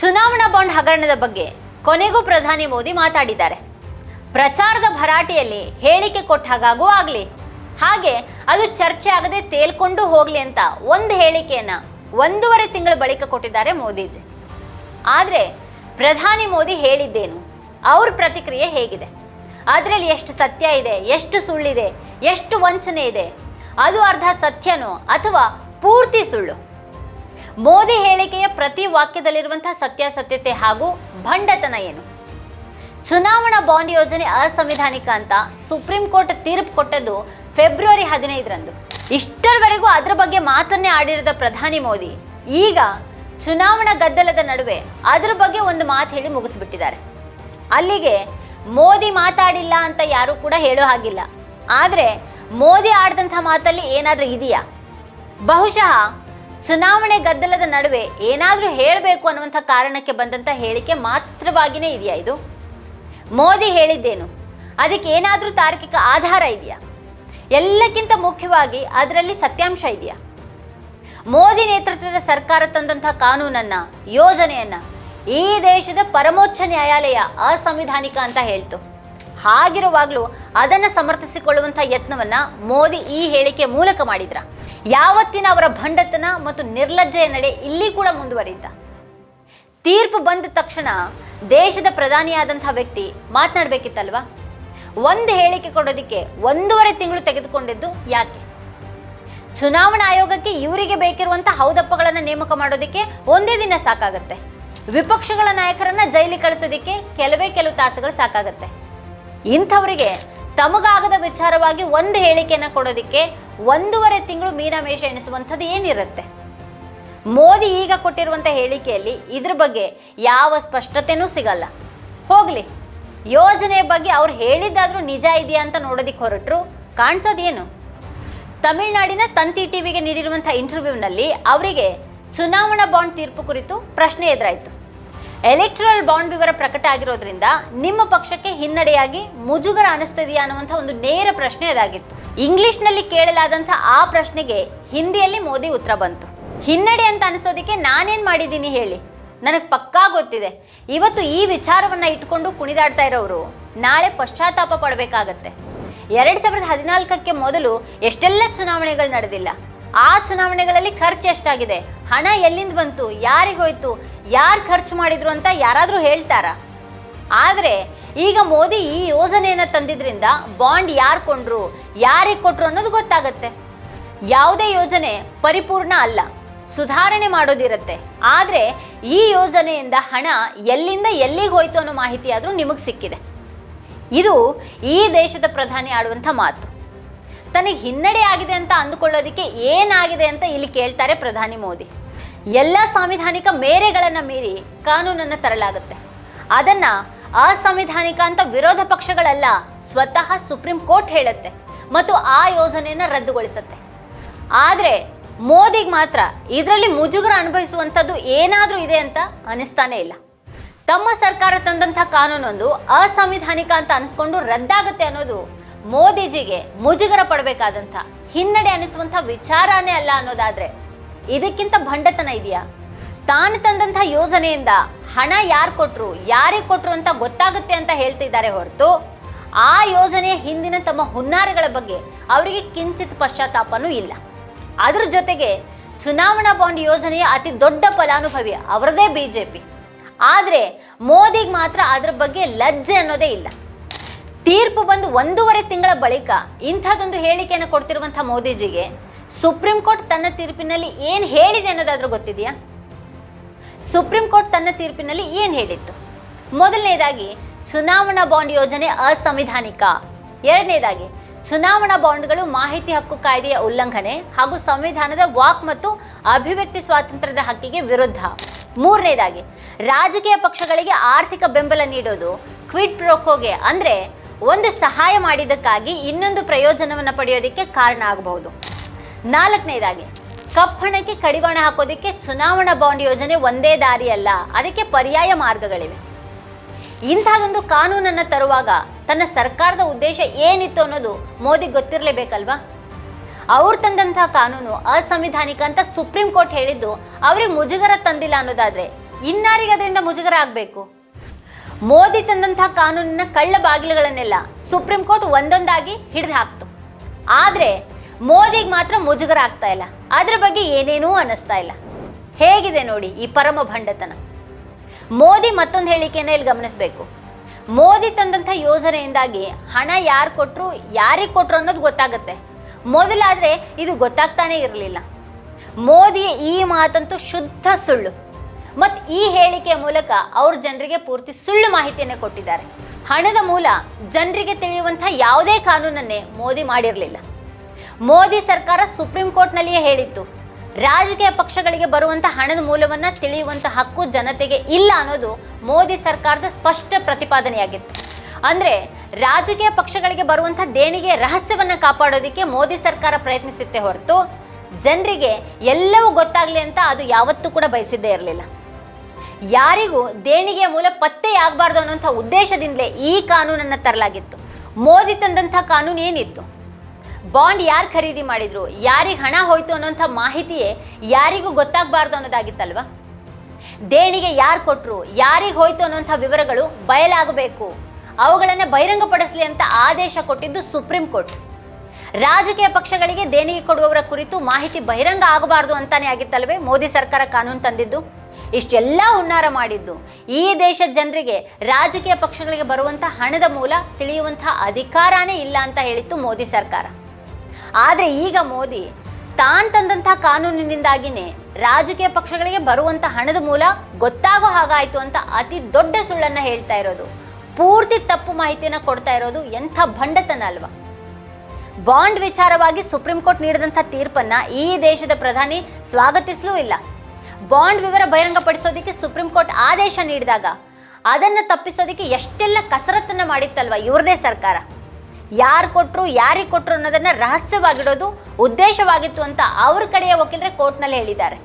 ಚುನಾವಣಾ ಬಾಂಡ್ ಹಗರಣದ ಬಗ್ಗೆ ಕೊನೆಗೂ ಪ್ರಧಾನಿ ಮೋದಿ ಮಾತಾಡಿದ್ದಾರೆ. ಪ್ರಚಾರದ ಭರಾಟೆಯಲ್ಲಿ ಹೇಳಿಕೆ ಕೊಟ್ಟ ಹಾಗಾಗೂ ಆಗಲಿ. ಹಾಗೆ ಅದು ಚರ್ಚೆ ಆಗದೆ ತೇಲ್ಕೊಂಡು ಹೋಗ್ಲಿ ಅಂತ ಒಂದು ಹೇಳಿಕೆಯನ್ನು ಒಂದೂವರೆ ತಿಂಗಳ ಬಳಿಕ ಕೊಟ್ಟಿದ್ದಾರೆ ಮೋದಿಜಿ. ಆದರೆ ಪ್ರಧಾನಿ ಮೋದಿ ಹೇಳಿದ್ದೇನು? ಅವ್ರ ಪ್ರತಿಕ್ರಿಯೆ ಹೇಗಿದೆ? ಅದರಲ್ಲಿ ಎಷ್ಟು ಸತ್ಯ ಇದೆ, ಎಷ್ಟು ಸುಳ್ಳಿದೆ, ಎಷ್ಟು ವಂಚನೆ ಇದೆ? ಅದು ಅರ್ಧ ಸತ್ಯನೋ ಅಥವಾ ಪೂರ್ತಿ ಸುಳ್ಳು? ಮೋದಿ ಹೇಳಿಕೆಯ ಪ್ರತಿ ವಾಕ್ಯದಲ್ಲಿರುವಂತಹ ಸತ್ಯಾಸತ್ಯತೆ ಹಾಗೂ ಭಂಡತನ ಏನು? ಚುನಾವಣಾ ಬಾಂಡ್ ಯೋಜನೆ ಅಸಂವಿಧಾನಿಕ ಅಂತ ಸುಪ್ರೀಂ ಕೋರ್ಟ್ ತೀರ್ಪು ಕೊಟ್ಟದ್ದು ಫೆಬ್ರವರಿ ಹದಿನೈದರಂದು. ಇಷ್ಟರವರೆಗೂ ಅದರ ಬಗ್ಗೆ ಮಾತನ್ನೇ ಆಡಿರದ ಪ್ರಧಾನಿ ಮೋದಿ. ಈಗ ಚುನಾವಣಾ ಗದ್ದಲದ ನಡುವೆ ಅದರ ಬಗ್ಗೆ ಒಂದು ಮಾತು ಹೇಳಿ ಮುಗಿಸ್ಬಿಟ್ಟಿದ್ದಾರೆ. ಅಲ್ಲಿಗೆ ಮೋದಿ ಮಾತಾಡಿಲ್ಲ ಅಂತ ಯಾರೂ ಕೂಡ ಹೇಳೋ ಹಾಗಿಲ್ಲ. ಆದರೆ ಮೋದಿ ಆಡಿದಂಥ ಮಾತಲ್ಲಿ ಏನಾದರೂ ಇದೆಯಾ? ಬಹುಶಃ ಚುನಾವಣೆ ಗದ್ದಲದ ನಡುವೆ ಏನಾದರೂ ಹೇಳಬೇಕು ಅನ್ನುವಂಥ ಕಾರಣಕ್ಕೆ ಬಂದಂಥ ಹೇಳಿಕೆ ಮಾತ್ರವಾಗಿಯೇ ಇದೆಯಾ ಇದು? ಮೋದಿ ಹೇಳಿದ್ದೇನು, ಅದಕ್ಕೆ ಏನಾದರೂ ತಾರ್ಕಿಕ ಆಧಾರ ಇದೆಯಾ? ಎಲ್ಲಕ್ಕಿಂತ ಮುಖ್ಯವಾಗಿ ಅದರಲ್ಲಿ ಸತ್ಯಾಂಶ ಇದೆಯಾ? ಮೋದಿ ನೇತೃತ್ವದ ಸರ್ಕಾರ ತಂದಂಥ ಕಾನೂನನ್ನ, ಯೋಜನೆಯನ್ನ ಈ ದೇಶದ ಪರಮೋಚ್ಚ ನ್ಯಾಯಾಲಯ ಅಸಂವಿಧಾನಿಕ ಅಂತ ಹೇಳ್ತು. ಹಾಗಿರುವಾಗಲೂ ಅದನ್ನು ಸಮರ್ಥಿಸಿಕೊಳ್ಳುವಂಥ ಯತ್ನವನ್ನು ಮೋದಿ ಈ ಹೇಳಿಕೆ ಮೂಲಕ ಮಾಡಿದ್ರ. ಯಾವತ್ತಿನ ಅವರ ಭಂಡತನ ಮತ್ತು ನಿರ್ಲಜ್ಜೆಯ ನಡೆ ಇಲ್ಲಿ ಕೂಡ ಮುಂದುವರಿತ ತೀರ್ಪು ಬಂದ ತಕ್ಷಣ ದೇಶದ ಪ್ರಧಾನಿಯಾದಂಥ ವ್ಯಕ್ತಿ ಮಾತನಾಡಬೇಕಿತ್ತಲ್ವಾ? ಒಂದು ಹೇಳಿಕೆ ಕೊಡೋದಕ್ಕೆ ಒಂದೂವರೆ ತಿಂಗಳು ತೆಗೆದುಕೊಂಡಿದ್ದು ಯಾಕೆ? ಚುನಾವಣಾ ಆಯೋಗಕ್ಕೆ ಇವರಿಗೆ ಬೇಕಿರುವಂಥ ಹೌದಪ್ಪಗಳನ್ನು ನೇಮಕ ಮಾಡೋದಕ್ಕೆ ಒಂದೇ ದಿನ ಸಾಕಾಗುತ್ತೆ. ವಿಪಕ್ಷಗಳ ನಾಯಕರನ್ನ ಜೈಲಿಗೆ ಕಳಿಸೋದಕ್ಕೆ ಕೆಲವೇ ಕೆಲವು ತಾಸುಗಳು ಸಾಕಾಗತ್ತೆ. ಇಂಥವರಿಗೆ ತಮಗಾಗದ ವಿಚಾರವಾಗಿ ಒಂದು ಹೇಳಿಕೆಯನ್ನು ಕೊಡೋದಕ್ಕೆ ಒಂದೂವರೆ ತಿಂಗಳು ಮೀನಾಮೇಷ ಎಣಿಸುವಂಥದ್ದು ಏನಿರುತ್ತೆ? ಮೋದಿ ಈಗ ಕೊಟ್ಟಿರುವಂಥ ಹೇಳಿಕೆಯಲ್ಲಿ ಇದ್ರ ಬಗ್ಗೆ ಯಾವ ಸ್ಪಷ್ಟತೆನೂ ಸಿಗಲ್ಲ. ಹೋಗಲಿ. ಯೋಜನೆ ಬಗ್ಗೆ ಅವ್ರು ಹೇಳಿದ್ದಾದರೂ ನಿಜ ಇದೆಯಾ ಅಂತ ನೋಡೋದಿಕ್ಕೆ ಹೊರಟರು. ಕಾಣಿಸೋದೇನು? ತಮಿಳುನಾಡಿನ ತಂತಿ ಟಿವಿಗೆ ನೀಡಿರುವಂಥ ಇಂಟರ್ವ್ಯೂನಲ್ಲಿ ಅವರಿಗೆ ಚುನಾವಣಾ ಬಾಂಡ್ ತೀರ್ಪು ಕುರಿತು ಪ್ರಶ್ನೆ ಎದುರಾಯಿತು. ಎಲೆಕ್ಟ್ರಲ್ ಬಾಂಡ್ ವಿವರ ಪ್ರಕಟ ಆಗಿರೋದ್ರಿಂದ ನಿಮ್ಮ ಪಕ್ಷಕ್ಕೆ ಹಿನ್ನಡೆಯಾಗಿ ಮುಜುಗರ ಅನಿಸ್ತಿದೆಯಾ ಅನ್ನುವಂಥ ಒಂದು ನೇರ ಪ್ರಶ್ನೆ ಅದಾಗಿತ್ತು. ಇಂಗ್ಲಿಷ್ನಲ್ಲಿ ಕೇಳಲಾದಂಥ ಆ ಪ್ರಶ್ನೆಗೆ ಹಿಂದಿಯಲ್ಲಿ ಮೋದಿ ಉತ್ತರ ಬಂತು. ಹಿನ್ನಡೆ ಅಂತ ಅನಿಸೋದಕ್ಕೆ ನಾನೇನು ಮಾಡಿದ್ದೀನಿ ಹೇಳಿ? ನನಗೆ ಪಕ್ಕಾ ಗೊತ್ತಿದೆ. ಇವತ್ತು ಈ ವಿಚಾರವನ್ನ ಇಟ್ಕೊಂಡು ಕುಣಿದಾಡ್ತಾ ಇರೋರು ನಾಳೆ ಪಶ್ಚಾತ್ತಾಪ ಪಡಬೇಕಾಗತ್ತೆ. ಎರಡು ಸಾವಿರದ ಹದಿನಾಲ್ಕಕ್ಕೆ ಮೊದಲು ಎಷ್ಟೆಲ್ಲ ಚುನಾವಣೆಗಳು ನಡೆದಿಲ್ಲ. ಆ ಚುನಾವಣೆಗಳಲ್ಲಿ ಖರ್ಚು ಎಷ್ಟಾಗಿದೆ? ಹಣ ಎಲ್ಲಿಂದ ಬಂತು? ಯಾರಿಗೋಯ್ತು ಯಾರು ಖರ್ಚು ಮಾಡಿದ್ರು ಅಂತ ಯಾರಾದರೂ ಹೇಳ್ತಾರಾ? ಆದರೆ ಈಗ ಮೋದಿ ಈ ಯೋಜನೆಯನ್ನು ತಂದಿದ್ರಿಂದ ಬಾಂಡ್ ಯಾರು ಕೊಂಡ್ರು, ಯಾರಿಗೆ ಕೊಟ್ಟರು ಅನ್ನೋದು ಗೊತ್ತಾಗತ್ತೆ. ಯಾವುದೇ ಯೋಜನೆ ಪರಿಪೂರ್ಣ ಅಲ್ಲ, ಸುಧಾರಣೆ ಮಾಡೋದಿರುತ್ತೆ. ಆದರೆ ಈ ಯೋಜನೆಯಿಂದ ಹಣ ಎಲ್ಲಿಂದ ಎಲ್ಲಿಗೆ ಹೋಯ್ತು ಅನ್ನೋ ಮಾಹಿತಿಯಾದರೂ ನಿಮಗೆ ಸಿಕ್ಕಿದೆ. ಇದು ಈ ದೇಶದ ಪ್ರಧಾನಿ ಆಡುವಂಥ ಮಾತು. ತನಗೆ ಹಿನ್ನಡೆ ಆಗಿದೆ ಅಂತ ಅಂದುಕೊಳ್ಳೋದಕ್ಕೆ ಏನಾಗಿದೆ ಅಂತ ಇಲ್ಲಿ ಕೇಳ್ತಾರೆ ಪ್ರಧಾನಿ ಮೋದಿ. ಎಲ್ಲ ಸಾಂವಿಧಾನಿಕ ಮೇರೆಗಳನ್ನು ಮೀರಿ ಕಾನೂನನ್ನು ತರಲಾಗುತ್ತೆ. ಅದನ್ನು ಅಸಂವಿಧಾನಿಕ ಅಂತ ವಿರೋಧ ಪಕ್ಷಗಳೆಲ್ಲ, ಸ್ವತಃ ಸುಪ್ರೀಂ ಕೋರ್ಟ್ ಹೇಳುತ್ತೆ ಮತ್ತು ಆ ಯೋಜನೆಯನ್ನು ರದ್ದುಗೊಳಿಸುತ್ತೆ. ಆದರೆ ಮೋದಿಗೆ ಮಾತ್ರ ಇದರಲ್ಲಿ ಮುಜುಗರ ಅನುಭವಿಸುವಂಥದ್ದು ಏನಾದರೂ ಇದೆ ಅಂತ ಅನಿಸ್ತಾನೇ ಇಲ್ಲ. ತಮ್ಮ ಸರ್ಕಾರ ತಂದಂಥ ಕಾನೂನೊಂದು ಅಸಂವಿಧಾನಿಕ ಅಂತ ಅನಿಸ್ಕೊಂಡು ರದ್ದಾಗುತ್ತೆ ಅನ್ನೋದು ಮೋದಿಜಿಗೆ ಮುಜುಗರ ಪಡಬೇಕಾದಂಥ ಹಿನ್ನಡೆ ಅನಿಸುವಂಥ ವಿಚಾರನೇ ಅಲ್ಲ ಅನ್ನೋದಾದರೆ ಇದಕ್ಕಿಂತ ಭಂಡತನ ಇದೆಯಾ? ತಾನು ತಂದಂಥ ಯೋಜನೆಯಿಂದ ಹಣ ಯಾರು ಕೊಟ್ಟರು ಯಾರಿಗೆ ಕೊಟ್ಟರು ಅಂತ ಗೊತ್ತಾಗುತ್ತೆ ಅಂತ ಹೇಳ್ತಿದ್ದಾರೆ ಹೊರತು ಆ ಯೋಜನೆಯ ಹಿಂದಿನ ತಮ್ಮ ಹುನ್ನಾರಗಳ ಬಗ್ಗೆ ಅವರಿಗೆ ಕಿಂಚಿತ್ ಪಶ್ಚಾತ್ತಾಪನೂ ಇಲ್ಲ. ಅದ್ರ ಜೊತೆಗೆ ಚುನಾವಣಾ ಬಾಂಡ್ ಯೋಜನೆಯ ಅತಿ ದೊಡ್ಡ ಫಲಾನುಭವಿ ಅವರದೇ ಬಿಜೆಪಿ. ಆದರೆ ಮೋದಿಗೆ ಮಾತ್ರ ಅದ್ರ ಬಗ್ಗೆ ಲಜ್ಜೆ ಅನ್ನೋದೇ ಇಲ್ಲ. ತೀರ್ಪು ಬಂದು ಒಂದೂವರೆ ತಿಂಗಳ ಬಳಿಕ ಇಂಥದ್ದೊಂದು ಹೇಳಿಕೆಯನ್ನು ಕೊಡ್ತಿರುವಂಥ ಮೋದಿಜಿಗೆ ಸುಪ್ರೀಂ ಕೋರ್ಟ್ ತನ್ನ ತೀರ್ಪಿನಲ್ಲಿ ಏನು ಹೇಳಿದೆ ಅನ್ನೋದಾದ್ರೂ ಗೊತ್ತಿದೆಯಾ? ಸುಪ್ರೀಂ ಕೋರ್ಟ್ ತನ್ನ ತೀರ್ಪಿನಲ್ಲಿ ಏನು ಹೇಳಿತ್ತು? ಮೊದಲನೇದಾಗಿ, ಚುನಾವಣಾ ಬಾಂಡ್ ಯೋಜನೆ ಅಸಂವಿಧಾನಿಕ. ಎರಡನೇದಾಗಿ, ಚುನಾವಣಾ ಬಾಂಡ್ಗಳು ಮಾಹಿತಿ ಹಕ್ಕು ಕಾಯ್ದೆಯ ಉಲ್ಲಂಘನೆ ಹಾಗೂ ಸಂವಿಧಾನದ ವಾಕ್ ಮತ್ತು ಅಭಿವ್ಯಕ್ತಿ ಸ್ವಾತಂತ್ರ್ಯದ ಹಕ್ಕಿಗೆ ವಿರುದ್ಧ. ಮೂರನೇದಾಗಿ, ರಾಜಕೀಯ ಪಕ್ಷಗಳಿಗೆ ಆರ್ಥಿಕ ಬೆಂಬಲ ನೀಡೋದು, ಕ್ವಿಡ್ ಪ್ರೋಕೋಗೆ ಅಂದರೆ ಒಂದು ಸಹಾಯ ಮಾಡಿದ್ದಕ್ಕಾಗಿ ಇನ್ನೊಂದು ಪ್ರಯೋಜನವನ್ನು ಪಡೆಯೋದಕ್ಕೆ ಕಾರಣ ಆಗಬಹುದು. ನಾಲ್ಕನೇದಾಗಿ, ಕಪ್ಪಣಕ್ಕೆ ಕಡಿವಾಣ ಹಾಕೋದಕ್ಕೆ ಚುನಾವಣಾ ಬಾಂಡ್ ಯೋಜನೆ ಒಂದೇ ದಾರಿ ಅಲ್ಲ ಅದಕ್ಕೆ ಪರ್ಯಾಯ ಮಾರ್ಗಗಳಿವೆ. ಇಂಥದೊಂದು ಕಾನೂನನ್ನು ತರುವಾಗ ತನ್ನ ಸರ್ಕಾರದ ಉದ್ದೇಶ ಏನಿತ್ತು ಅನ್ನೋದು ಮೋದಿ ಗೊತ್ತಿರಲೇಬೇಕಲ್ವಾ? ಅವ್ರು ತಂದಂತಹ ಕಾನೂನು ಅಸಂವಿಧಾನಿಕ ಅಂತ ಸುಪ್ರೀಂ ಕೋರ್ಟ್ ಹೇಳಿದ್ದು, ಅವ್ರಿಗೆ ಮುಜುಗರ ತಂದಿಲ್ಲ ಅನ್ನೋದಾದ್ರೆ ಇನ್ನಾರಿಗೆ ಅದರಿಂದ ಮುಜುಗರ ಆಗಬೇಕು? ಮೋದಿ ತಂದಂತಹ ಕಾನೂನಿನ ಕಳ್ಳ ಬಾಗಿಲುಗಳನ್ನೆಲ್ಲ ಸುಪ್ರೀಂ ಕೋರ್ಟ್ ಒಂದೊಂದಾಗಿ ಹಿಡಿದು ಹಾಕ್ತು. ಆದರೆ ಮೋದಿಗೆ ಮಾತ್ರ ಮುಜುಗರ ಆಗ್ತಾ ಇಲ್ಲ. ಅದ್ರ ಬಗ್ಗೆ ಏನೇನೂ ಅನ್ನಿಸ್ತಾ ಇಲ್ಲ. ಹೇಗಿದೆ ನೋಡಿ ಈ ಪರಮ ಭಂಡತನ? ಮೋದಿ ಮತ್ತೊಂದು ಹೇಳಿಕೆಯನ್ನು ಇಲ್ಲಿ ಗಮನಿಸಬೇಕು. ಮೋದಿ ತಂದಂಥ ಯೋಜನೆಯಿಂದಾಗಿ ಹಣ ಯಾರು ಕೊಟ್ಟರು ಯಾರಿಗೆ ಕೊಟ್ಟರು ಅನ್ನೋದು ಗೊತ್ತಾಗುತ್ತೆ. ಮೊದಲಾದರೆ ಇದು ಗೊತ್ತಾಗ್ತಾನೆ ಇರಲಿಲ್ಲ. ಮೋದಿಯ ಈ ಮಾತಂತೂ ಶುದ್ಧ ಸುಳ್ಳು. ಮತ್ತು ಈ ಹೇಳಿಕೆಯ ಮೂಲಕ ಅವ್ರ ಜನರಿಗೆ ಪೂರ್ತಿ ಸುಳ್ಳು ಮಾಹಿತಿಯನ್ನು ಕೊಟ್ಟಿದ್ದಾರೆ. ಹಣದ ಮೂಲ ಜನರಿಗೆ ತಿಳಿಯುವಂಥ ಯಾವುದೇ ಕಾನೂನನ್ನೇ ಮೋದಿ ಮಾಡಿರಲಿಲ್ಲ. ಮೋದಿ ಸರ್ಕಾರ ಸುಪ್ರೀಂ ಕೋರ್ಟ್ನಲ್ಲಿಯೇ ಹೇಳಿತ್ತು, ರಾಜಕೀಯ ಪಕ್ಷಗಳಿಗೆ ಬರುವಂಥ ಹಣದ ಮೂಲವನ್ನ ತಿಳಿಯುವಂಥ ಹಕ್ಕು ಜನತೆಗೆ ಇಲ್ಲ ಅನ್ನೋದು ಮೋದಿ ಸರ್ಕಾರದ ಸ್ಪಷ್ಟ ಪ್ರತಿಪಾದನೆಯಾಗಿತ್ತು. ಅಂದ್ರೆ ರಾಜಕೀಯ ಪಕ್ಷಗಳಿಗೆ ಬರುವಂಥ ದೇಣಿಗೆ ರಹಸ್ಯವನ್ನ ಕಾಪಾಡೋದಕ್ಕೆ ಮೋದಿ ಸರ್ಕಾರ ಪ್ರಯತ್ನಿಸುತ್ತೆ ಹೊರತು, ಜನರಿಗೆ ಎಲ್ಲವೂ ಗೊತ್ತಾಗ್ಲಿ ಅಂತ ಅದು ಯಾವತ್ತೂ ಕೂಡ ಬಯಸಿದ್ದೇ ಇರಲಿಲ್ಲ. ಯಾರಿಗೂ ದೇಣಿಗೆಯ ಮೂಲ ಪತ್ತೆಯಾಗಬಾರ್ದು ಅನ್ನೋಂಥ ಉದ್ದೇಶದಿಂದಲೇ ಈ ಕಾನೂನನ್ನು ತರಲಾಗಿತ್ತು. ಮೋದಿ ತಂದಂಥ ಕಾನೂನು ಏನಿತ್ತು? ಬಾಂಡ್ ಯಾರು ಖರೀದಿ ಮಾಡಿದ್ರು? ಯಾರಿಗೆ ಹಣ ಹೋಯ್ತು ಅನ್ನೋಂಥ ಮಾಹಿತಿಯೇ ಯಾರಿಗೂ ಗೊತ್ತಾಗಬಾರ್ದು ಅನ್ನೋದಾಗಿತ್ತಲ್ವ? ದೇಣಿಗೆ ಯಾರು ಕೊಟ್ಟರು ಯಾರಿಗೆ ಹೋಯ್ತು ಅನ್ನೋಂಥ ವಿವರಗಳು ಬಯಲಾಗಬೇಕು. ಅವುಗಳನ್ನು ಬಹಿರಂಗಪಡಿಸಲಿ ಅಂತ ಆದೇಶ ಕೊಟ್ಟಿದ್ದು ಸುಪ್ರೀಂ ಕೋರ್ಟ್. ರಾಜಕೀಯ ಪಕ್ಷಗಳಿಗೆ ದೇಣಿಗೆ ಕೊಡುವವರ ಕುರಿತು ಮಾಹಿತಿ ಬಹಿರಂಗ ಆಗಬಾರ್ದು ಅಂತಾನೆ ಆಗಿತ್ತಲ್ವೇ? ಮೋದಿ ಸರ್ಕಾರ ಕಾನೂನು ತಂದಿದ್ದು? ಇಷ್ಟೆಲ್ಲ ಹುನ್ನಾರ ಮಾಡಿದ್ದು? ಈ ದೇಶದ ಜನರಿಗೆ ರಾಜಕೀಯ ಪಕ್ಷಗಳಿಗೆ ಬರುವಂಥ ಹಣದ ಮೂಲ ತಿಳಿಯುವಂಥ ಅಧಿಕಾರನೇ ಇಲ್ಲ ಅಂತ ಹೇಳಿತ್ತು ಮೋದಿ ಸರ್ಕಾರ. ಆದರೆ ಈಗ ಮೋದಿ ತಾನ್ ತಂದಂತಹ ಕಾನೂನಿನಿಂದಾಗಿನೇ ರಾಜಕೀಯ ಪಕ್ಷಗಳಿಗೆ ಬರುವಂಥ ಹಣದ ಮೂಲ ಗೊತ್ತಾಗೋ ಹಾಗಾಯ್ತು ಅಂತ ಅತಿ ದೊಡ್ಡ ಸುಳ್ಳನ್ನ ಹೇಳ್ತಾ ಇರೋದು. ಪೂರ್ತಿ ತಪ್ಪು ಮಾಹಿತಿಯನ್ನ ಕೊಡ್ತಾ ಇರೋದು ಎಂಥ ಭಂಡತನ ಅಲ್ವಾ? ಬಾಂಡ್ ವಿಚಾರವಾಗಿ ಸುಪ್ರೀಂ ಕೋರ್ಟ್ ನೀಡಿದಂಥ ತೀರ್ಪನ್ನ ಈ ದೇಶದ ಪ್ರಧಾನಿ ಸ್ವಾಗತಿಸಲೂ ಇಲ್ಲ. ಬಾಂಡ್ ವಿವರ ಬಹಿರಂಗಪಡಿಸೋದಕ್ಕೆ ಸುಪ್ರೀಂ ಕೋರ್ಟ್ ಆದೇಶ ನೀಡಿದಾಗ ಅದನ್ನು ತಪ್ಪಿಸೋದಕ್ಕೆ ಎಷ್ಟೆಲ್ಲ ಕಸರತ್ತನ್ನು ಮಾಡಿತ್ತಲ್ವ ಇವ್ರದೇ ಸರ್ಕಾರ? ಯಾರು ಕೊಟ್ಟರು ಯಾರಿಗೆ ಕೊಟ್ಟರು ಅನ್ನೋದನ್ನ ರಹಸ್ಯವಾಗಿಡೋದು ಉದ್ದೇಶವಾಗಿತ್ತು ಅಂತ ಅವ್ರ ಕಡೆಯ ವಕೀಲರೇ ಕೋರ್ಟ್ನಲ್ಲಿ ಹೇಳಿದ್ದಾರೆ.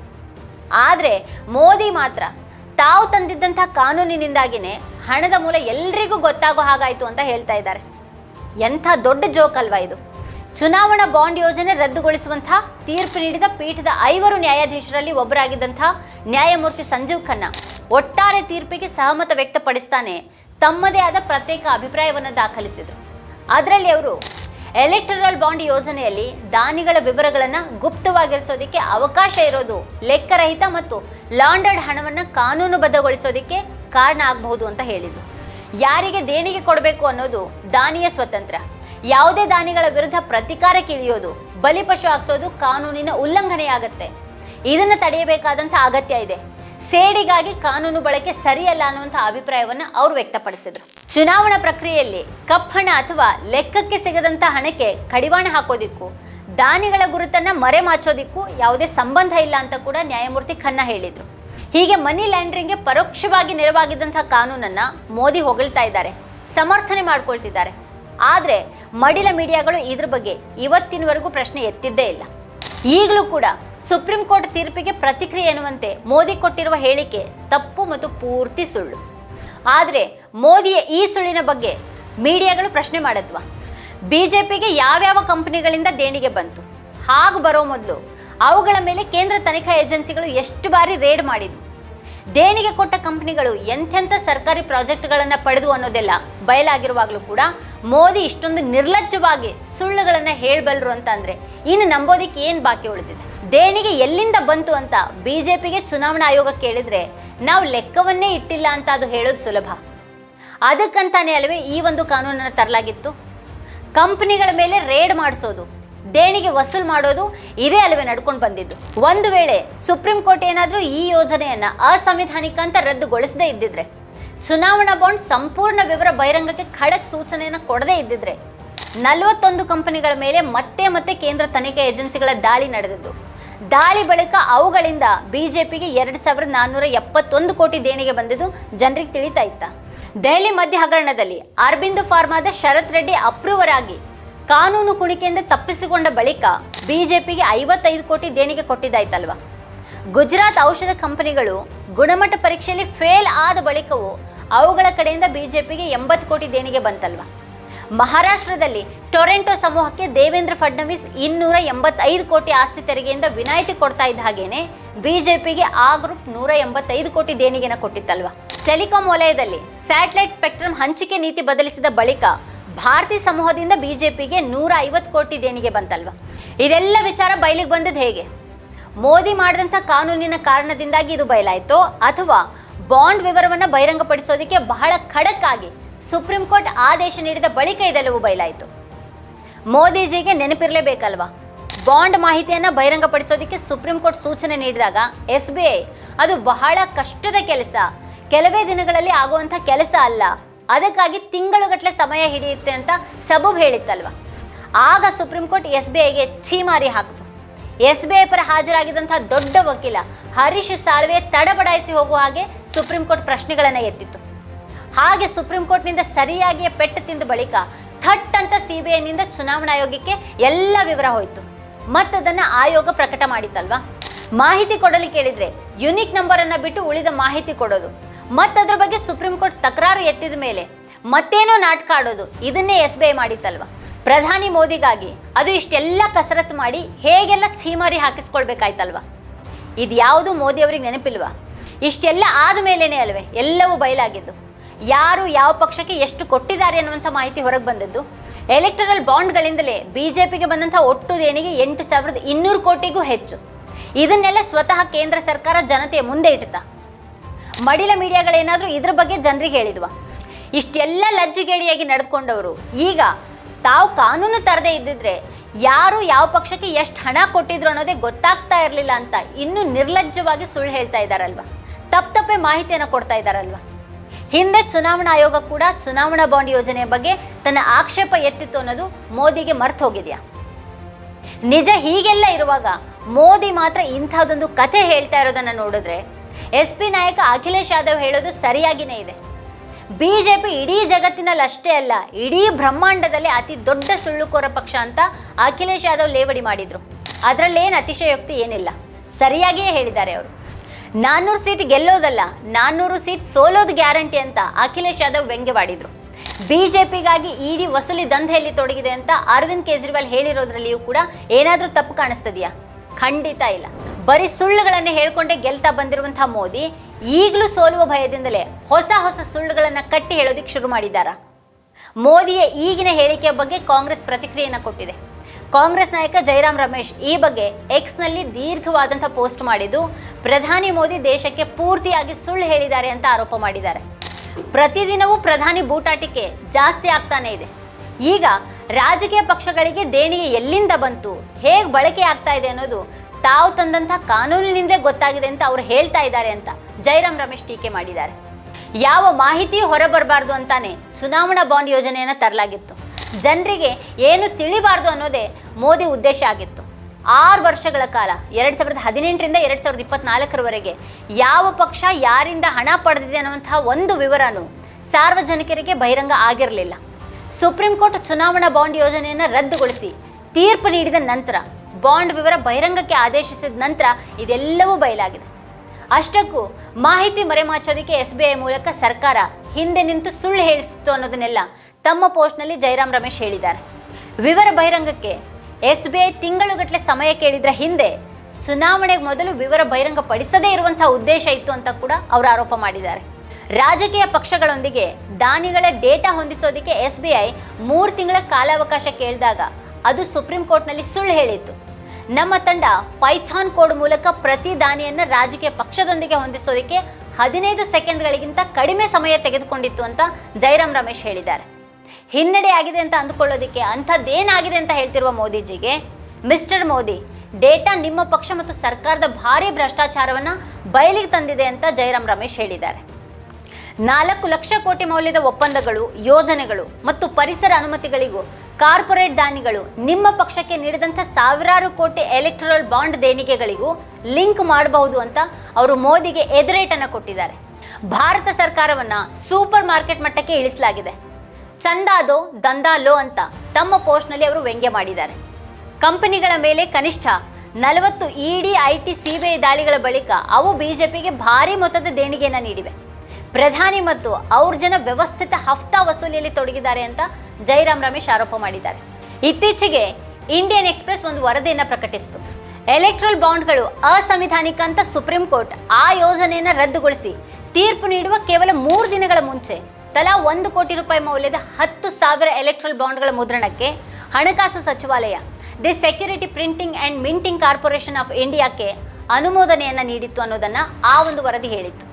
ಆದರೆ ಮೋದಿ ಮಾತ್ರ ತಾವು ತಂದಿದ್ದಂಥ ಕಾನೂನಿನಿಂದಾಗಿನೇ ಹಣದ ಮೂಲ ಎಲ್ರಿಗೂ ಗೊತ್ತಾಗೋ ಹಾಗಾಯಿತು ಅಂತ ಹೇಳ್ತಾ ಇದ್ದಾರೆ. ಎಂಥ ದೊಡ್ಡ ಜೋಕ್ ಅಲ್ವಾ ಇದು. ಚುನಾವಣಾ ಬಾಂಡ್ ಯೋಜನೆ ರದ್ದುಗೊಳಿಸುವಂತಹ ತೀರ್ಪು ನೀಡಿದ ಪೀಠದ ಐವರು ನ್ಯಾಯಾಧೀಶರಲ್ಲಿ ಒಬ್ಬರಾಗಿದ್ದಂಥ ನ್ಯಾಯಮೂರ್ತಿ ಸಂಜೀವ್ ಖನ್ನಾ ಒಟ್ಟಾರೆ ತೀರ್ಪಿಗೆ ಸಹಮತ ವ್ಯಕ್ತಪಡಿಸ್ತಾನೆ. ತಮ್ಮದೇ ಆದ ಪ್ರತ್ಯೇಕ ಅಭಿಪ್ರಾಯವನ್ನು ದಾಖಲಿಸಿದರು. ಅದರಲ್ಲಿ ಅವರು, ಎಲೆಕ್ಟ್ರಲ್ ಬಾಂಡ್ ಯೋಜನೆಯಲ್ಲಿ ದಾನಿಗಳ ವಿವರಗಳನ್ನು ಗುಪ್ತವಾಗಿರಿಸೋದಕ್ಕೆ ಅವಕಾಶ ಇರೋದು ಲೆಕ್ಕರಹಿತ ಮತ್ತು ಲಾಂಡರ್ಡ್ ಹಣವನ್ನು ಕಾನೂನುಬದ್ಧಗೊಳಿಸೋದಕ್ಕೆ ಕಾರಣ ಆಗಬಹುದು ಅಂತ ಹೇಳಿದರು. ಯಾರಿಗೆ ದೇಣಿಗೆ ಕೊಡಬೇಕು ಅನ್ನೋದು ದಾನಿಯ ಸ್ವತಂತ್ರ. ಯಾವುದೇ ದಾನಿಗಳ ವಿರುದ್ಧ ಪ್ರತಿಕಾರ ಕಿಳಿಯೋದು ಬಲಿಪಶು ಹಾಕ್ಸೋದು ಕಾನೂನಿನ ಉಲ್ಲಂಘನೆಯಾಗತ್ತೆ. ಇದನ್ನು ತಡೆಯಬೇಕಾದಂಥ ಅಗತ್ಯ ಇದೆ. ಸೇಡಿಗಾಗಿ ಕಾನೂನು ಬಳಕೆ ಸರಿಯಲ್ಲ ಅನ್ನುವಂಥ ಅಭಿಪ್ರಾಯವನ್ನು ಅವರು ವ್ಯಕ್ತಪಡಿಸಿದರು. ಚುನಾವಣಾ ಪ್ರಕ್ರಿಯೆಯಲ್ಲಿ ಕಪ್ಪ ಹಣ ಅಥವಾ ಲೆಕ್ಕಕ್ಕೆ ಸಿಗದಂಥ ಹಣಕ್ಕೆ ಕಡಿವಾಣ ಹಾಕೋದಿಕ್ಕೂ, ದಾನಿಗಳ ಗುರುತನ್ನ ಮರೆಮಾಚೋದಿಕ್ಕೂ ಯಾವುದೇ ಸಂಬಂಧ ಇಲ್ಲ ಅಂತ ಕೂಡ ನ್ಯಾಯಮೂರ್ತಿ ಖನ್ನಾ ಹೇಳಿದರು. ಹೀಗೆ ಮನಿ ಲ್ಯಾಂಡ್ರಿಂಗ್ಗೆ ಪರೋಕ್ಷವಾಗಿ ನೆರವಾಗಿದ್ದಂಥ ಕಾನೂನನ್ನ ಮೋದಿ ಹೊಗಳ್ತಾ ಇದ್ದಾರೆ. ಸಮರ್ಥನೆ ಮಾಡ್ಕೊಳ್ತಿದ್ದಾರೆ. ಆದರೆ ಮಡಿಲ ಮೀಡಿಯಾಗಳು ಇದ್ರ ಬಗ್ಗೆ ಇವತ್ತಿನವರೆಗೂ ಪ್ರಶ್ನೆ ಎತ್ತಿದ್ದೇ ಇಲ್ಲ. ಈಗಲೂ ಕೂಡ ಸುಪ್ರೀಂ ಕೋರ್ಟ್ ತೀರ್ಪಿಗೆ ಪ್ರತಿಕ್ರಿಯೆ ಎನ್ನುವಂತೆ ಮೋದಿ ಕೊಟ್ಟಿರುವ ಹೇಳಿಕೆ ತಪ್ಪು ಮತ್ತು ಪೂರ್ತಿ ಸುಳ್ಳು. ಆದರೆ ಮೋದಿಯ ಈ ಸುಳ್ಳಿನ ಬಗ್ಗೆ ಮೀಡಿಯಾಗಳು ಪ್ರಶ್ನೆ ಮಾಡತ್ವಾ ಬಿಜೆಪಿಗೆ ಯಾವ್ಯಾವ ಕಂಪನಿಗಳಿಂದ ದೇಣಿಗೆ ಬಂತು? ಹಾಗೆ ಬರೋ ಮೊದಲು ಅವುಗಳ ಮೇಲೆ ಕೇಂದ್ರ ತನಿಖಾ ಏಜೆನ್ಸಿಗಳು ಎಷ್ಟು ಬಾರಿ ರೇಡ್ ಮಾಡಿದ್ವು? ದೇಣಿಗೆ ಕೊಟ್ಟ ಕಂಪನಿಗಳು ಎಂಥೆಂಥ ಸರ್ಕಾರಿ ಪ್ರಾಜೆಕ್ಟ್ಗಳನ್ನು ಪಡೆದು ಅನ್ನೋದೆಲ್ಲ ಬಯಲಾಗಿರುವಾಗಲೂ ಕೂಡ ಮೋದಿ ಇಷ್ಟೊಂದು ನಿರ್ಲಜ್ಜವಾಗಿ ಸುಳ್ಳುಗಳನ್ನು ಹೇಳಬಲ್ಲರು ಅಂತ ಅಂದರೆ ಇನ್ನು ನಂಬೋದಕ್ಕೆ ಏನು ಬಾಕಿ ಉಳಿದಿದೆ? ದೇಣಿಗೆ ಎಲ್ಲಿಂದ ಬಂತು ಅಂತ ಬಿ ಜೆ ಪಿಗೆ ಚುನಾವಣಾ ಆಯೋಗ ಕೇಳಿದರೆ ನಾವು ಲೆಕ್ಕವನ್ನೇ ಇಟ್ಟಿಲ್ಲ ಅಂತ ಅದು ಹೇಳೋದು ಸುಲಭ. ಅದಕ್ಕಂತಾನೆ ಅಲ್ವೇ ಈ ಒಂದು ಕಾನೂನನ್ನು ತರಲಾಗಿತ್ತು? ಕಂಪನಿಗಳ ಮೇಲೆ ರೇಡ್ ಮಾಡಿಸೋದು ದೇಣಿಗೆ ವಸೂಲ್ ಮಾಡೋದು ಇದೇ ಅಲ್ವೇ ನಡ್ಕೊಂಡು ಬಂದಿದ್ದು. ಒಂದು ವೇಳೆ ಸುಪ್ರೀಂ ಕೋರ್ಟ್ ಏನಾದರೂ ಈ ಯೋಜನೆಯನ್ನು ಅಸಂವಿಧಾನಿಕ ಅಂತ ರದ್ದುಗೊಳಿಸದೇ ಇದ್ದಿದ್ರೆ, ಚುನಾವಣಾ ಬಾಂಡ್ ಸಂಪೂರ್ಣ ವಿವರ ಬಹಿರಂಗಕ್ಕೆ ಖಡಕ್ ಸೂಚನೆಯನ್ನು ಕೊಡದೇ ಇದ್ದಿದ್ರೆ, ನಲವತ್ತೊಂದು ಕಂಪನಿಗಳ ಮೇಲೆ ಮತ್ತೆ ಮತ್ತೆ ಕೇಂದ್ರ ತನಿಖೆ ಏಜೆನ್ಸಿಗಳ ದಾಳಿ ನಡೆದಿದ್ದು. ದಾಳಿ ಬಳಿಕ ಅವುಗಳಿಂದ ಬಿಜೆಪಿಗೆ ಎರಡು ಸಾವಿರದ ನಾನ್ನೂರ ಎಪ್ಪತ್ತೊಂದು ಕೋಟಿ ದೇಣಿಗೆ ಬಂದಿದ್ದು ಜನರಿಗೆ ತಿಳಿತಾ ಇತ್ತ. ದೆಹಲಿ ಮಧ್ಯ ಹಗರಣದಲ್ಲಿ ಅರಬಿಂದು ಫಾರ್ಮಾದ ಶರತ್ ರೆಡ್ಡಿ ಅಪ್ರೂವರ್ ಆಗಿ ಕಾನೂನು ಕುಣಿಕೆಯಿಂದ ತಪ್ಪಿಸಿಕೊಂಡ ಬಳಿಕ ಬಿಜೆಪಿಗೆ ಐವತ್ತೈದು ಕೋಟಿ ದೇಣಿಗೆ ಕೊಟ್ಟಿದ್ದಾಯ್ತಲ್ವ? ಗುಜರಾತ್ ಔಷಧ ಕಂಪನಿಗಳು ಗುಣಮಟ್ಟ ಪರೀಕ್ಷೆಯಲ್ಲಿ ಫೇಲ್ ಆದ ಬಳಿಕವೂ ಅವುಗಳ ಕಡೆಯಿಂದ ಬಿಜೆಪಿಗೆ ಎಂಬತ್ತು ಕೋಟಿ ದೇಣಿಗೆ ಬಂತಲ್ವಾ? ಮಹಾರಾಷ್ಟ್ರದಲ್ಲಿ ಟೊರೆಂಟೊ ಸಮೂಹಕ್ಕೆ ದೇವೇಂದ್ರ ಫಡ್ನವೀಸ್ ಇನ್ನೂರ ಎಂಬತ್ತೈದು ಕೋಟಿ ಆಸ್ತಿ ತೆರಿಗೆಯಿಂದ ವಿನಾಯಿತಿ ಕೊಡ್ತಾ ಇದ್ದ ಹಾಗೇನೆ ಬಿಜೆಪಿಗೆ ಆ ಗ್ರೂಪ್ ನೂರ ಎಂಬತ್ತೈದು ಕೋಟಿ ದೇಣಿಗೆನ ಕೊಟ್ಟಿತ್ತಲ್ವ? ಟೆಲಿಕಾಂ ವಲಯದಲ್ಲಿ ಸ್ಯಾಟಲೈಟ್ ಸ್ಪೆಕ್ಟ್ರಮ್ ಹಂಚಿಕೆ ನೀತಿ ಬದಲಿಸಿದ ಬಳಿಕ ಭಾರತಿ ಸಮೂಹದಿಂದ ಬಿಜೆಪಿಗೆ ನೂರ ಐವತ್ತು ಕೋಟಿ ದೇಣಿಗೆ ಬಂತಲ್ವ? ಇದೆಲ್ಲ ವಿಚಾರ ಬಯಲಿಗೆ ಬಂದದ್ದು ಹೇಗೆ? ಮೋದಿ ಮಾಡಿದಂಥ ಕಾನೂನಿನ ಕಾರಣದಿಂದಾಗಿ ಇದು ಬಯಲಾಯಿತೋ? ಅಥವಾ ಬಾಂಡ್ ವಿವರವನ್ನು ಬಹಿರಂಗಪಡಿಸೋದಕ್ಕೆ ಬಹಳ ಖಡಕ್ ಆಗಿ ಸುಪ್ರೀಂ ಕೋರ್ಟ್ ಆದೇಶ ನೀಡಿದ ಬಳಿಕ ಇದೆಲ್ಲವೂ ಬಯಲಾಯಿತು? ಮೋದಿಜಿಗೆ ನೆನಪಿರಲೇಬೇಕಲ್ವಾ? ಬಾಂಡ್ ಮಾಹಿತಿಯನ್ನು ಬಹಿರಂಗಪಡಿಸೋದಕ್ಕೆ ಸುಪ್ರೀಂ ಕೋರ್ಟ್ ಸೂಚನೆ ನೀಡಿದಾಗ ಎಸ್ ಬಿ ಐ ಅದು ಬಹಳ ಕಷ್ಟದ ಕೆಲಸ. ಕೆಲವೇ ದಿನಗಳಲ್ಲಿ ಆಗುವಂಥ ಕೆಲಸ ಅಲ್ಲ. ಅದಕ್ಕಾಗಿ ತಿಂಗಳುಗಟ್ಟಲೆ ಸಮಯ ಹಿಡಿಯುತ್ತೆ ಅಂತ ಸಬೂಬ್ ಹೇಳಿತ್ತಲ್ವ? ಆಗ ಸುಪ್ರೀಂ ಕೋರ್ಟ್ ಎಸ್ ಬಿ ಐಗೆ ಛೀಮಾರಿ ಹಾಕ್ತು. ಎಸ್ ಬಿ ಐ ಪರ ಹಾಜರಾಗಿದ್ದಂಥ ದೊಡ್ಡ ವಕೀಲ ಹರೀಶ್ ಸಾಳ್ವೆ ತಡಬಡಾಯಿಸಿ ಹೋಗುವ ಹಾಗೆ ಸುಪ್ರೀಂ ಕೋರ್ಟ್ ಪ್ರಶ್ನೆಗಳನ್ನು ಎತ್ತಿತ್ತು. ಹಾಗೆ ಸುಪ್ರೀಂ ಕೋರ್ಟ್ನಿಂದ ಸರಿಯಾಗಿ ಪೆಟ್ಟು ತಿಂದ ಬಳಿಕ ಥಟ್ ಅಂತ ಸಿ ಬಿ ಐನಿಂದ ಚುನಾವಣಾ ಆಯೋಗಕ್ಕೆ ಎಲ್ಲ ವಿವರ ಹೋಯಿತು. ಮತ್ತದನ್ನು ಆಯೋಗ ಪ್ರಕಟ ಮಾಡಿತ್ತಲ್ವಾ? ಮಾಹಿತಿ ಕೊಡಲು ಕೇಳಿದ್ರೆ ಯುನಿಕ್ ನಂಬರ್ ಅನ್ನ ಬಿಟ್ಟು ಉಳಿದ ಮಾಹಿತಿ ಕೊಡೋದು. ಮತ್ತದ್ರ ಬಗ್ಗೆ ಸುಪ್ರೀಂ ಕೋರ್ಟ್ ತಕರಾರು ಎತ್ತಿದ ಮೇಲೆ ಮತ್ತೇನೋ ನಾಟಕ ಆಡೋದು, ಇದನ್ನೇ ಎಸ್ ಬಿ ಐ ಮಾಡಿತ್ತಲ್ವ? ಪ್ರಧಾನಿ ಮೋದಿಗಾಗಿ ಅದು ಇಷ್ಟೆಲ್ಲ ಕಸರತ್ತು ಮಾಡಿ ಹೇಗೆಲ್ಲ ಛೀಮಾರಿ ಹಾಕಿಸ್ಕೊಳ್ಬೇಕಾಯ್ತಲ್ವ? ಇದು ಯಾವುದು ಮೋದಿ ಅವ್ರಿಗೆ ನೆನಪಿಲ್ವಾ? ಇಷ್ಟೆಲ್ಲ ಆದ ಮೇಲೇನೆ ಅಲ್ವೇ, ಎಲ್ಲವೂ ಬಯಲಾಗಿದ್ದು. ಯಾರು ಯಾವ ಪಕ್ಷಕ್ಕೆ ಎಷ್ಟು ಕೊಟ್ಟಿದ್ದಾರೆ ಅನ್ನುವಂಥ ಮಾಹಿತಿ ಹೊರಗೆ ಬಂದದ್ದು. ಎಲೆಕ್ಟರಲ್ ಬಾಂಡ್ಗಳಿಂದಲೇ ಬಿ ಜೆ ಪಿಗೆ ಬಂದಂಥ ಒಟ್ಟು ದೇಣಿಗೆ ಎಂಟು ಸಾವಿರದ ಇನ್ನೂರು ಕೋಟಿಗೂ ಹೆಚ್ಚು. ಇದನ್ನೆಲ್ಲ ಸ್ವತಃ ಕೇಂದ್ರ ಸರ್ಕಾರ ಜನತೆಯ ಮುಂದೆ ಇಡ್ತಾ ಮಡಿಲ ಮೀಡಿಯಾಗಳೇನಾದರೂ ಇದ್ರ ಬಗ್ಗೆ ಜನರಿಗೆ ಹೇಳಿದ್ವಾ? ಇಷ್ಟೆಲ್ಲ ಲಜ್ಜಿಗೇಡಿಯಾಗಿ ನಡೆದುಕೊಂಡವರು. ಈಗ ತಾವು ಕಾನೂನು ತರದೇ ಇದ್ದಿದ್ರೆ ಯಾರು ಯಾವ ಪಕ್ಷಕ್ಕೆ ಎಷ್ಟು ಹಣ ಕೊಟ್ಟಿದ್ರು ಅನ್ನೋದೇ ಗೊತ್ತಾಗ್ತಾ ಇರಲಿಲ್ಲ ಅಂತ ಇನ್ನೂ ನಿರ್ಲಜ್ಜವಾಗಿ ಸುಳ್ಳು ಹೇಳ್ತಾ ಇದ್ದಾರಲ್ವಾ ತಪ್ಪು ಮಾಹಿತಿಯನ್ನು ಕೊಡ್ತಾ ಇದ್ದಾರಲ್ವಾ ಹಿಂದೆ ಚುನಾವಣಾ ಆಯೋಗ ಕೂಡ ಚುನಾವಣಾ ಬಾಂಡ್ ಯೋಜನೆಯ ಬಗ್ಗೆ ತನ್ನ ಆಕ್ಷೇಪ ಎತ್ತಿತ್ತು ಅನ್ನೋದು ಮೋದಿಗೆ ಮರ್ತು ಹೋಗಿದೆಯಾ? ನಿಜ ಹೀಗೆಲ್ಲ ಇರುವಾಗ ಮೋದಿ ಮಾತ್ರ ಇಂಥದ್ದೊಂದು ಕಥೆ ಹೇಳ್ತಾ ಇರೋದನ್ನು ನೋಡಿದ್ರೆ ಎಸ್ ಪಿ ನಾಯಕ ಅಖಿಲೇಶ್ ಯಾದವ್ ಹೇಳೋದು ಸರಿಯಾಗಿನೇ ಇದೆ. ಬಿಜೆಪಿ ಇಡೀ ಜಗತ್ತಿನಲ್ಲಿ ಅಷ್ಟೇ ಅಲ್ಲ, ಇಡೀ ಬ್ರಹ್ಮಾಂಡದಲ್ಲಿ ಅತಿ ದೊಡ್ಡ ಸುಳ್ಳುಕೋರ ಪಕ್ಷ ಅಂತ ಅಖಿಲೇಶ್ ಯಾದವ್ ಲೇವಡಿ ಮಾಡಿದ್ರು. ಅದರಲ್ಲೇನು ಅತಿಶಯೋಕ್ತಿ ಏನಿಲ್ಲ. ಸರಿಯಾಗಿಯೇ ಹೇಳಿದ್ದಾರೆ ಅವರು. ನಾನ್ನೂರು ಸೀಟ್ ಗೆಲ್ಲೋದಲ್ಲ, ನಾನ್ನೂರು ಸೀಟ್ ಸೋಲೋದು ಗ್ಯಾರಂಟಿ ಅಂತ ಅಖಿಲೇಶ್ ಯಾದವ್ ವ್ಯಂಗ್ಯವಾಡಿದ್ರು ಪಿಗಾಗಿ ಇಡಿ ವಸೂಲಿ ದಂಧೆಯಲ್ಲಿ ತೊಡಗಿದೆ ಅಂತ ಅರವಿಂದ್ ಕೇಜ್ರಿವಾಲ್ ಹೇಳಿರೋದ್ರಲ್ಲಿಯೂ ಕೂಡ ಏನಾದರೂ ತಪ್ಪು ಕಾಣಿಸ್ತದೆಯಾ? ಖಂಡಿತ ಇಲ್ಲ. ಬರೀ ಸುಳ್ಳುಗಳನ್ನು ಹೇಳ್ಕೊಂಡೇ ಗೆಲ್ತಾ ಬಂದಿರುವಂತಹ ಮೋದಿ ಈಗಲೂ ಸೋಲುವ ಭಯದಿಂದಲೇ ಹೊಸ ಹೊಸ ಸುಳ್ಳುಗಳನ್ನು ಕಟ್ಟಿ ಹೇಳೋದಿಕ್ಕೆ ಶುರು ಮಾಡಿದ್ದಾರಾ? ಮೋದಿಯ ಈಗಿನ ಹೇಳಿಕೆಯ ಬಗ್ಗೆ ಕಾಂಗ್ರೆಸ್ ಪ್ರತಿಕ್ರಿಯೆಯನ್ನು ಕೊಟ್ಟಿದೆ. ಕಾಂಗ್ರೆಸ್ ನಾಯಕ ಜೈರಾಮ್ ರಮೇಶ್ ಈ ಬಗ್ಗೆ ಎಕ್ಸ್ನಲ್ಲಿ ದೀರ್ಘವಾದಂಥ ಪೋಸ್ಟ್ ಮಾಡಿದ್ದು, ಪ್ರಧಾನಿ ಮೋದಿ ದೇಶಕ್ಕೆ ಪೂರ್ತಿಯಾಗಿ ಸುಳ್ಳು ಹೇಳಿದ್ದಾರೆ ಅಂತ ಆರೋಪ ಮಾಡಿದ್ದಾರೆ. ಪ್ರತಿದಿನವೂ ಪ್ರಧಾನಿ ಬೂಟಾಟಿಕೆ ಜಾಸ್ತಿ ಆಗ್ತಾನೆ ಇದೆ. ಈಗ ರಾಜಕೀಯ ಪಕ್ಷಗಳಿಗೆ ದೇಣಿಗೆ ಎಲ್ಲಿಂದ ಬಂತು? ಹೇಗೆ ಬಳಕೆ ಆಗ್ತಾ ಇದೆ ಅನ್ನೋದು ತಾವು ತಂದಂತಹ ಕಾನೂನಿನಿಂದಲೇ ಗೊತ್ತಾಗಿದೆ ಅಂತ ಅವ್ರು ಹೇಳ್ತಾ ಇದ್ದಾರೆ ಅಂತ ಜೈರಾಮ್ ರಮೇಶ್ ಟೀಕೆ ಮಾಡಿದ್ದಾರೆ. ಯಾವ ಮಾಹಿತಿ ಹೊರಬರಬಾರ್ದು ಅಂತಾನೆ ಚುನಾವಣಾ ಬಾಂಡ್ ಯೋಜನೆಯನ್ನು ತರಲಾಗಿತ್ತು. ಜನರಿಗೆ ಏನು ತಿಳಿಬಾರ್ದು ಅನ್ನೋದೇ ಮೋದಿ ಉದ್ದೇಶ ಆಗಿತ್ತು. ಆರು ವರ್ಷಗಳ ಕಾಲ, ಎರಡು ಸಾವಿರದ ಹದಿನೆಂಟರಿಂದ ಎರಡು ಸಾವಿರದ ಇಪ್ಪತ್ನಾಲ್ಕರವರೆಗೆ ಯಾವ ಪಕ್ಷ ಯಾರಿಂದ ಹಣ ಪಡೆದಿದೆ ಅನ್ನುವಂತಹ ಒಂದು ವಿವರನೂ ಸಾರ್ವಜನಿಕರಿಗೆ ಬಹಿರಂಗ ಆಗಿರಲಿಲ್ಲ. ಸುಪ್ರೀಂ ಕೋರ್ಟ್ ಚುನಾವಣಾ ಬಾಂಡ್ ಯೋಜನೆಯನ್ನು ರದ್ದುಗೊಳಿಸಿ ತೀರ್ಪು ನೀಡಿದ ನಂತರ ಬಾಂಡ್ ವಿವರ ಬಹಿರಂಗಕ್ಕೆ ಆದೇಶಿಸಿದ ನಂತರ ಇದೆಲ್ಲವೂ ಬಯಲಾಗಿದೆ. ಅಷ್ಟಕ್ಕೂ ಮಾಹಿತಿ ಮರೆಮಾಚೋದಕ್ಕೆ ಎಸ್ ಬಿ ಐ ಮೂಲಕ ಸರ್ಕಾರ ಹಿಂದೆ ನಿಂತು ಸುಳ್ಳು ಹೇಳಿಸಿತ್ತು ಅನ್ನೋದನ್ನೆಲ್ಲ ತಮ್ಮ ಪೋಸ್ಟ್ನಲ್ಲಿ ಜೈರಾಮ್ ರಮೇಶ್ ಹೇಳಿದ್ದಾರೆ. ವಿವರ ಬಹಿರಂಗಕ್ಕೆ ಎಸ್ ಬಿ ಐ ತಿಂಗಳುಗಟ್ಟಲೆ ಸಮಯ ಕೇಳಿದ್ರ ಹಿಂದೆ ಚುನಾವಣೆಗೆ ಮೊದಲು ವಿವರ ಬಹಿರಂಗ ಪಡಿಸದೇ ಇರುವಂತಹ ಉದ್ದೇಶ ಇತ್ತು ಅಂತ ಕೂಡ ಅವರು ಆರೋಪ ಮಾಡಿದ್ದಾರೆ. ರಾಜಕೀಯ ಪಕ್ಷಗಳೊಂದಿಗೆ ದಾನಿಗಳ ಡೇಟಾ ಹೊಂದಿಸೋದಕ್ಕೆ ಎಸ್ ಬಿ ಐ ಮೂರು ತಿಂಗಳ ಕಾಲಾವಕಾಶ ಕೇಳಿದಾಗ ಅದು ಸುಪ್ರೀಂ ಕೋರ್ಟ್ನಲ್ಲಿ ಸುಳ್ಳು ಹೇಳಿತ್ತು. ನಮ್ಮ ತಂಡ ಪೈಥಾನ್ ಕೋಡ್ ಮೂಲಕ ಪ್ರತಿ ದಾನಿಯನ್ನ ರಾಜಕೀಯ ಪಕ್ಷದೊಂದಿಗೆ ಹೊಂದಿಸೋದಕ್ಕೆ ಹದಿನೈದು ಸೆಕೆಂಡ್ಗಳಿಗಿಂತ ಕಡಿಮೆ ಸಮಯ ತೆಗೆದುಕೊಂಡಿತ್ತು ಅಂತ ಜೈರಾಮ್ ರಮೇಶ್ ಹೇಳಿದ್ದಾರೆ. ಹಿನ್ನಡೆ ಆಗಿದೆ ಅಂತ ಅಂದುಕೊಳ್ಳೋದಕ್ಕೆ ಅಂಥದ್ದೇನಾಗಿದೆ ಅಂತ ಹೇಳ್ತಿರುವ ಮೋದಿಜಿಗೆ, ಮಿಸ್ಟರ್ ಮೋದಿ, ಡೇಟಾ ನಿಮ್ಮ ಪಕ್ಷ ಮತ್ತು ಸರ್ಕಾರದ ಭಾರಿ ಭ್ರಷ್ಟಾಚಾರವನ್ನ ಬಯಲಿಗೆ ತಂದಿದೆ ಅಂತ ಜೈರಾಮ್ ರಮೇಶ್ ಹೇಳಿದ್ದಾರೆ. ನಾಲ್ಕು ಲಕ್ಷ ಕೋಟಿ ಮೌಲ್ಯದ ಒಪ್ಪಂದಗಳು, ಯೋಜನೆಗಳು ಮತ್ತು ಪರಿಸರ ಅನುಮತಿಗಳಿಗೂ ಕಾರ್ಪೊರೇಟ್ ದಾನಿಗಳು ನಿಮ್ಮ ಪಕ್ಷಕ್ಕೆ ನೀಡಿದಂಥ ಸಾವಿರಾರು ಕೋಟಿ ಎಲೆಕ್ಟ್ರಲ್ ಬಾಂಡ್ ದೇಣಿಗೆಗಳಿಗೂ ಲಿಂಕ್ ಮಾಡಬಹುದು ಅಂತ ಅವರು ಮೋದಿಗೆ ಎದುರೇಟನ್ನು ಕೊಟ್ಟಿದ್ದಾರೆ. ಭಾರತ ಸರ್ಕಾರವನ್ನ ಸೂಪರ್ ಮಾರ್ಕೆಟ್ ಮಟ್ಟಕ್ಕೆ ಇಳಿಸಲಾಗಿದೆ. ಚಂದಾದೋ ದಂದಾಲೋ ಅಂತ ತಮ್ಮ ಪೋಸ್ಟ್ನಲ್ಲಿ ಅವರು ವ್ಯಂಗ್ಯ ಮಾಡಿದ್ದಾರೆ. ಕಂಪನಿಗಳ ಮೇಲೆ ಕನಿಷ್ಠ ನಲವತ್ತು ಇಡಿ ಐಟಿ ಸಿಬಿಐ ದಾಳಿಗಳ ಬಳಿಕ ಅವು ಬಿಜೆಪಿಗೆ ಭಾರಿ ಮೊತ್ತದ ದೇಣಿಗೆಯನ್ನು ನೀಡಿವೆ. ಪ್ರಧಾನಿ ಮತ್ತು ಅವ್ರ ಜನ ವ್ಯವಸ್ಥಿತ ಹಫ್ತಾ ವಸೂಲಿಯಲ್ಲಿ ತೊಡಗಿದ್ದಾರೆ ಅಂತ ಜೈರಾಮ್ ರಮೇಶ್ ಆರೋಪ ಮಾಡಿದ್ದಾರೆ. ಇತ್ತೀಚೆಗೆ ಇಂಡಿಯನ್ ಎಕ್ಸ್ಪ್ರೆಸ್ ಒಂದು ವರದಿಯನ್ನು ಪ್ರಕಟಿಸಿತು. ಎಲೆಕ್ಟ್ರಲ್ ಬಾಂಡ್ಗಳು ಅಸಂವಿಧಾನಿಕ ಅಂತ ಸುಪ್ರೀಂ ಕೋರ್ಟ್ ಆ ಯೋಜನೆಯನ್ನು ರದ್ದುಗೊಳಿಸಿ ತೀರ್ಪು ನೀಡುವ ಕೇವಲ ಮೂರು ದಿನಗಳ ಮುಂಚೆ ತಲಾ ಒಂದು ಕೋಟಿ ರೂಪಾಯಿ ಮೌಲ್ಯದ ಹತ್ತು ಸಾವಿರ ಎಲೆಕ್ಟ್ರಲ್ ಬಾಂಡ್ಗಳ ಮುದ್ರಣಕ್ಕೆ ಹಣಕಾಸು ಸಚಿವಾಲಯ, the security printing and minting corporation of ಇಂಡಿಯಾಕ್ಕೆ ಅನುಮೋದನೆಯನ್ನು ನೀಡಿತ್ತು ಅನ್ನೋದನ್ನು ಆ ಒಂದು ವರದಿ ಹೇಳಿತ್ತು.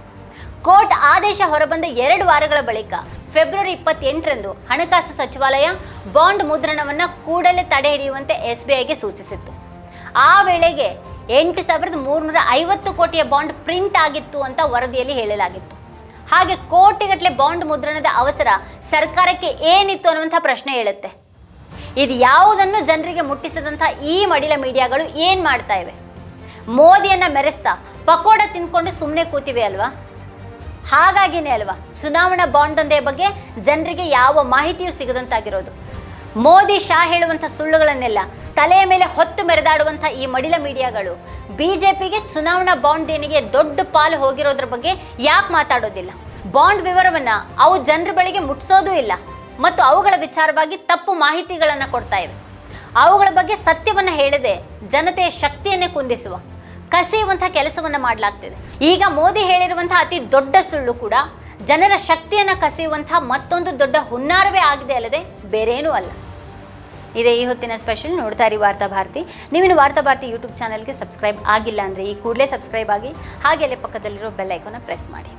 ಕೋರ್ಟ್ ಆದೇಶ ಹೊರಬಂದ ಎರಡು ವಾರಗಳ ಬಳಿಕ ಫೆಬ್ರವರಿ ಇಪ್ಪತ್ತೆಂಟರಂದು ಹಣಕಾಸು ಸಚಿವಾಲಯ ಬಾಂಡ್ ಮುದ್ರಣವನ್ನು ಕೂಡಲೇ ತಡೆ ಹಿಡಿಯುವಂತೆ ಎಸ್ ಬಿ ಐಗೆ ಸೂಚಿಸಿತ್ತು. ಆ ವೇಳೆಗೆ ಎಂಟು ಸಾವಿರದ ಮೂರುನೂರ ಐವತ್ತು ಕೋಟಿಯ ಬಾಂಡ್ ಪ್ರಿಂಟ್ ಆಗಿತ್ತು ಅಂತ ವರದಿಯಲ್ಲಿ ಹೇಳಲಾಗಿತ್ತು. ಹಾಗೆ ಕೋಟಿಗಟ್ಟಲೆ ಬಾಂಡ್ ಮುದ್ರಣದ ಅವಸರ ಸರ್ಕಾರಕ್ಕೆ ಏನಿತ್ತು ಅನ್ನುವಂಥ ಪ್ರಶ್ನೆ ಹೇಳುತ್ತೆ ಇದು ಯಾವುದನ್ನು ಜನರಿಗೆ ಮುಟ್ಟಿಸದಂಥ ಈ ಮಡಿಲ ಮೀಡಿಯಾಗಳು ಏನು ಮಾಡ್ತಾ ಇವೆ? ಮೋದಿಯನ್ನ ಮೆರೆಸ್ತಾ ಪಕೋಡ ತಿನ್ಕೊಂಡು ಸುಮ್ಮನೆ ಕೂತಿವೆ ಅಲ್ವಾ? ಹಾಗಾಗಿನೇ ಅಲ್ವಾ? ಚುನಾವಣಾ ಬಾಂಡ್ ದಂಧೆಯ ಬಗ್ಗೆ ಜನರಿಗೆ ಯಾವ ಮಾಹಿತಿಯೂ ಸಿಗದಂತಾಗಿರೋದು. ಮೋದಿ ಶಾ ಹೇಳುವಂಥ ಸುಳ್ಳುಗಳನ್ನೆಲ್ಲ ತಲೆಯ ಮೇಲೆ ಹೊತ್ತು ಮೆರೆದಾಡುವಂಥ ಈ ಮಡಿಲ ಮೀಡಿಯಾಗಳು ಬಿಜೆಪಿಗೆ ಚುನಾವಣಾ ಬಾಂಡ್ ದೇಣಿಗೆ ದೊಡ್ಡ ಪಾಲು ಹೋಗಿರೋದ್ರ ಬಗ್ಗೆ ಯಾಕೆ ಮಾತಾಡೋದಿಲ್ಲ? ಬಾಂಡ್ ವಿವರವನ್ನ ಅವು ಜನರ ಬಳಿಗೆ ಮುಟ್ಸೋದೂ ಇಲ್ಲ ಮತ್ತು ಅವುಗಳ ವಿಚಾರವಾಗಿ ತಪ್ಪು ಮಾಹಿತಿಗಳನ್ನು ಕೊಡ್ತಾ ಇವೆ. ಅವುಗಳ ಬಗ್ಗೆ ಸತ್ಯವನ್ನ ಹೇಳದೆ ಜನತೆಯ ಶಕ್ತಿಯನ್ನೇ ಕುಂದಿಸುವ ಕಸಿಯುವಂಥ ಕೆಲಸವನ್ನು ಮಾಡಲಾಗ್ತಿದೆ. ಈಗ ಮೋದಿ ಹೇಳಿರುವಂತಹ ಅತಿ ದೊಡ್ಡ ಸುಳ್ಳು ಕೂಡ ಜನರ ಶಕ್ತಿಯನ್ನು ಕಸಿಯುವಂತಹ ಮತ್ತೊಂದು ದೊಡ್ಡ ಹುನ್ನಾರವೇ ಆಗಿದೆ ಅಲ್ಲದೆ ಬೇರೇನೂ ಅಲ್ಲ. ಇದೇ ಈ ಹೊತ್ತಿನ ಸ್ಪೆಷಲ್ ನೋಡ್ತಾ ಇರಿ ವಾರ್ತಾ ಭಾರತಿ. ನೀವಿನ್ನು ವಾರ್ತಾ ಭಾರತಿ ಯೂಟ್ಯೂಬ್ ಚಾನಲ್ಗೆ ಸಬ್ಸ್ಕ್ರೈಬ್ ಆಗಿಲ್ಲ ಅಂದರೆ ಈ ಕೂಡಲೇ ಸಬ್ಸ್ಕ್ರೈಬ್ ಆಗಿ ಹಾಗೆ ಅಲ್ಲೇ ಪಕ್ಕದಲ್ಲಿರೋ ಬೆಲ್ ಐಕಾನ ಪ್ರೆಸ್ ಮಾಡಿ.